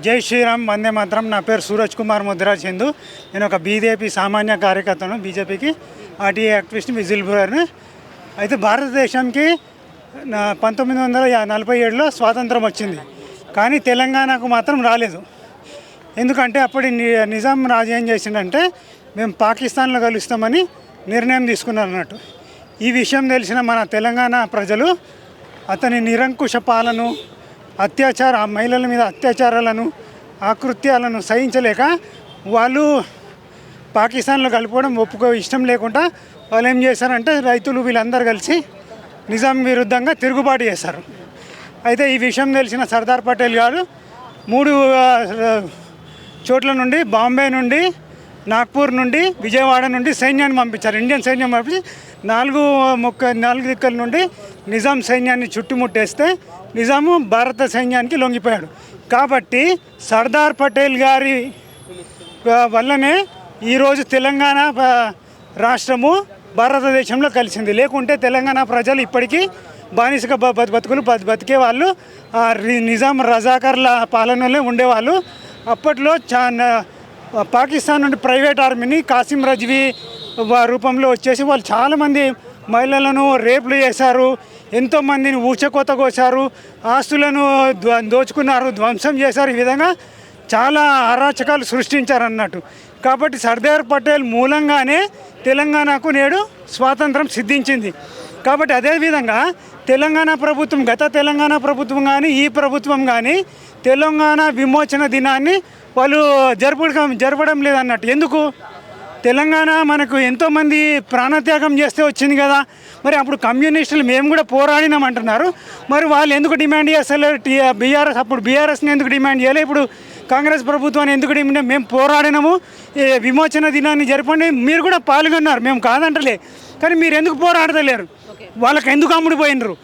జై శ్రీరామ్ వందే మాత్రం. నా పేరు సూరజ్ కుమార్ ముద్రాజ్ చందు నేను ఒక బీజేపీ సామాన్య కార్యకర్తను బీజేపీకి ఆర్టీఏ యాక్టివిస్ట్ విజిల్ బ్లోయర్ని అయితే భారతదేశానికి పంతొమ్మిది వందల నలభై ఏడులో స్వాతంత్రం వచ్చింది. కానీ తెలంగాణకు మాత్రం రాలేదు. ఎందుకంటే అప్పటి ని- నిజాం రాజు ఏం చేసిండంటే మేము పాకిస్తాన్లో కలుస్తామని నిర్ణయం తీసుకున్నారు అన్నట్టు ఈ విషయం తెలిసిన మన తెలంగాణ ప్రజలు అతని నిరంకుశ పాలన అత్యాచార ఆ మహిళల మీద అత్యాచారాలను ఆకృత్యాలను సహించలేక వాళ్ళు పాకిస్తాన్లో కలుపుకోవడం ఒప్పుకో ఇష్టం లేకుండా వాళ్ళు ఏం చేశారంటే రైతులు వీళ్ళందరూ కలిసి నిజాం విరుద్ధంగా తిరుగుబాటు చేశారు. అయితే ఈ విషయం తెలిసిన సర్దార్ పటేల్ గారు మూడు చోట్ల నుండి బాంబే నుండి నాగ్పూర్ నుండి విజయవాడ నుండి సైన్యాన్ని పంపించారు. ఇండియన్ సైన్యం పంపించి నాలుగు మొక్క నాలుగు దిక్కుల నుండి నిజాం సైన్యాన్ని చుట్టుముట్టేస్తే నిజాము భారత సైన్యానికి లొంగిపోయాడు. కాబట్టి సర్దార్ పటేల్ గారి వల్లనే ఈరోజు తెలంగాణ రాష్ట్రము భారతదేశంలో కలిసింది. లేకుంటే తెలంగాణ ప్రజలు ఇప్పటికీ బానిసక బతుకులు బ- బతికే వాళ్ళు ఆ నిజాం రజాకర్ల పాలనలో ఉండేవాళ్ళు. అప్పట్లో చా పాకిస్తాన్ నుండి ప్రైవేట్ ఆర్మీని కాసిం రజ్వీ రూపంలో వచ్చేసి వాళ్ళు చాలామంది మహిళలను రేపులు చేశారు ఎంతోమందిని ఊచకోత కోసారు ఆస్తులను దోచుకున్నారు ధ్వంసం చేశారు. ఈ విధంగా చాలా అరాచకాలు సృష్టించారు అన్నట్టు కాబట్టి సర్దార్ పటేల్ మూలంగానే తెలంగాణకు నేడు స్వాతంత్రం సిద్ధించింది. కాబట్టి అదేవిధంగా తెలంగాణ ప్రభుత్వం గత తెలంగాణ ప్రభుత్వం కానీ ఈ ప్రభుత్వం కానీ తెలంగాణ విమోచన దినాన్ని వాళ్ళు జరపడం జరపడం లేదన్నట్టు. ఎందుకు? తెలంగాణ మనకు ఎంతోమంది ప్రాణత్యాగం చేస్తే వచ్చింది కదా. మరి అప్పుడు కమ్యూనిస్టులు మేము కూడా పోరాడినాం అంటున్నారు మరి వాళ్ళు ఎందుకు డిమాండ్ చేస్తలేరు టీ బీఆర్ఎస్ అప్పుడు బీఆర్ఎస్ని ఎందుకు డిమాండ్ చేయలేదు ఇప్పుడు కాంగ్రెస్ ప్రభుత్వాన్ని ఎందుకు డిమాండ్ మేము పోరాడినాము. విమోచన దినాన్ని జరపండి మీరు కూడా పాల్గొన్నారు. మేము కాదంటలే. కానీ మీరు ఎందుకు పోరాడతలేరు? వాళ్ళకి ఎందుకు అమ్ముడిపోయినరు